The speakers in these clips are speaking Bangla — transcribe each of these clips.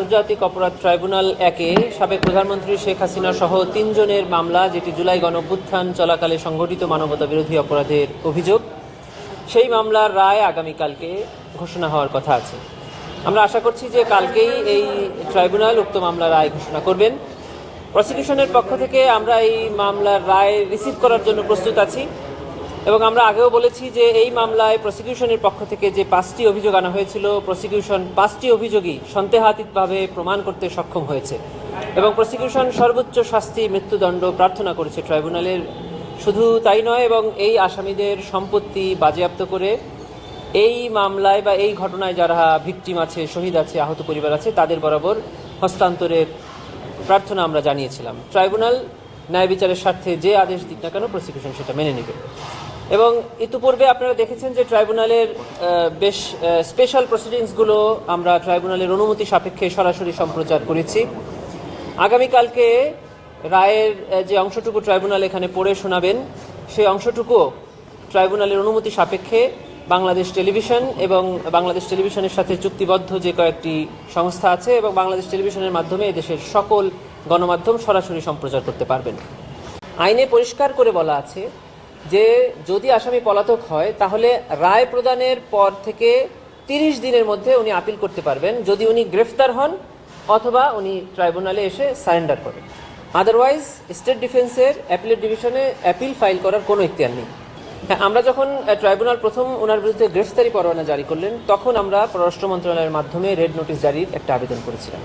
আন্তর্জাতিক অপরাধ ট্রাইব্যুনাল একে সাবেক প্রধানমন্ত্রী শেখ হাসিনা সহ তিনজনের মামলা, যেটি জুলাই গণঅভ্যুত্থান চলাকালে সংঘটিত মানবতা বিরোধী অপরাধের অভিযোগ। সেই মামলার রায় আগামীকালকে ঘোষণা হওয়ার কথা আছে। আমরা আশা করছি যে কালকেই এই ট্রাইব্যুনাল উক্ত মামলার রায় ঘোষণা করবেন। প্রসিকিউশনের পক্ষ থেকে আমরা এই মামলার রায় রিসিভ করার জন্য প্রস্তুত আছি। এবং আমরা আগেও বলেছি যে এই মামলায় প্রসিকিউশনের পক্ষ থেকে যে পাঁচটি অভিযোগ আনা হয়েছিল প্রসিকিউশন পাঁচটি অভিযোগই সন্দেহাতীতভাবে প্রমাণ করতে সক্ষম হয়েছে। এবং প্রসিকিউশন সর্বোচ্চ শাস্তি, মৃত্যুদণ্ড প্রার্থনা করেছে ট্রাইব্যুনালের শুধু তাই নয়, এবং এই আসামিদের সম্পত্তি বাজেয়াপ্ত করে এই মামলায় বা এই ঘটনায় যারা ভিকটিম আছে, শহীদ আছে, আহত পরিবার আছে, তাদের বরাবর হস্তান্তরের প্রার্থনা আমরা জানিয়েছিলাম। ট্রাইব্যুনাল ন্যায় বিচারের স্বার্থে যে আদেশ দিক না কেন প্রসিকিউশন সেটা মেনে নেবে। এবং ইতিপূর্বে আপনারা দেখেছেন যে ট্রাইব্যুনালের বেশ স্পেশাল প্রসিডিংসগুলো আমরা ট্রাইব্যুনালের অনুমতি সাপেক্ষে সরাসরি সম্প্রচার করেছি। আগামীকালকে রায়ের যে অংশটুকু ট্রাইব্যুনাল এখানে পড়ে শোনাবেন, সেই অংশটুকুও ট্রাইব্যুনালের অনুমতি সাপেক্ষে বাংলাদেশ টেলিভিশন এবং বাংলাদেশ টেলিভিশনের সাথে চুক্তিবদ্ধ যে কয়েকটি সংস্থা আছে এবং বাংলাদেশ টেলিভিশনের মাধ্যমে দেশের সকল গণমাধ্যম সরাসরি সম্প্রচার করতে পারবেন। আইনে পরিষ্কার করে বলা আছে যে, যদি আসামি পলাতক হয়, তাহলে রায় প্রদানের পর থেকে তিরিশ দিনের মধ্যে উনি আপিল করতে পারবেন, যদি উনি গ্রেফতার হন অথবা উনি ট্রাইব্যুনালে এসে সারেন্ডার করেন। আদারওয়াইজ, স্টেট ডিফেন্সের অ্যাপিলেট ডিভিশনে অ্যাপিল ফাইল করার কোনো ইখতিয়ার নেই। হ্যাঁ আমরা যখন ট্রাইব্যুনাল প্রথম ওনার বিরুদ্ধে গ্রেফতারি পরোয়ানা জারি করলেন তখন আমরা পররাষ্ট্র মন্ত্রণালয়ের মাধ্যমে রেড নোটিশ জারির একটা আবেদন করেছিলাম।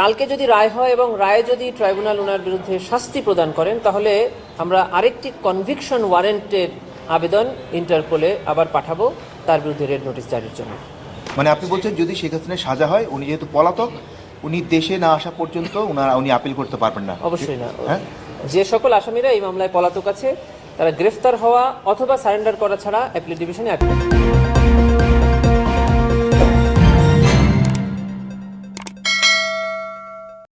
কালকে যদি রায় হয় এবং রায়ে যদি ট্রাইব্যুনাল ওনার বিরুদ্ধে শাস্তি প্রদান করেন তাহলে আমরা আরেকটি কনভিকশন ওয়ারেন্টের আবেদন ইন্টারপোলে আবার পাঠাবো তার বিরুদ্ধে রেড নোটিশ জারির জন্য। মানে আপনি বলছেন যদি শেখ হাসিনার সাজা হয় উনি যেহেতু পলাতক উনি দেশে না আসা পর্যন্ত উনি আপিল করতে পারবেন না। অবশ্যই না। হ্যাঁ? যে সকল আসামিরা এই মামলায় পলাতক আছে তারা গ্রেফতার হওয়া অথবা সারেন্ডার করা ছাড়া অ্যাপিল ডিভিশনে অ্যাক্ট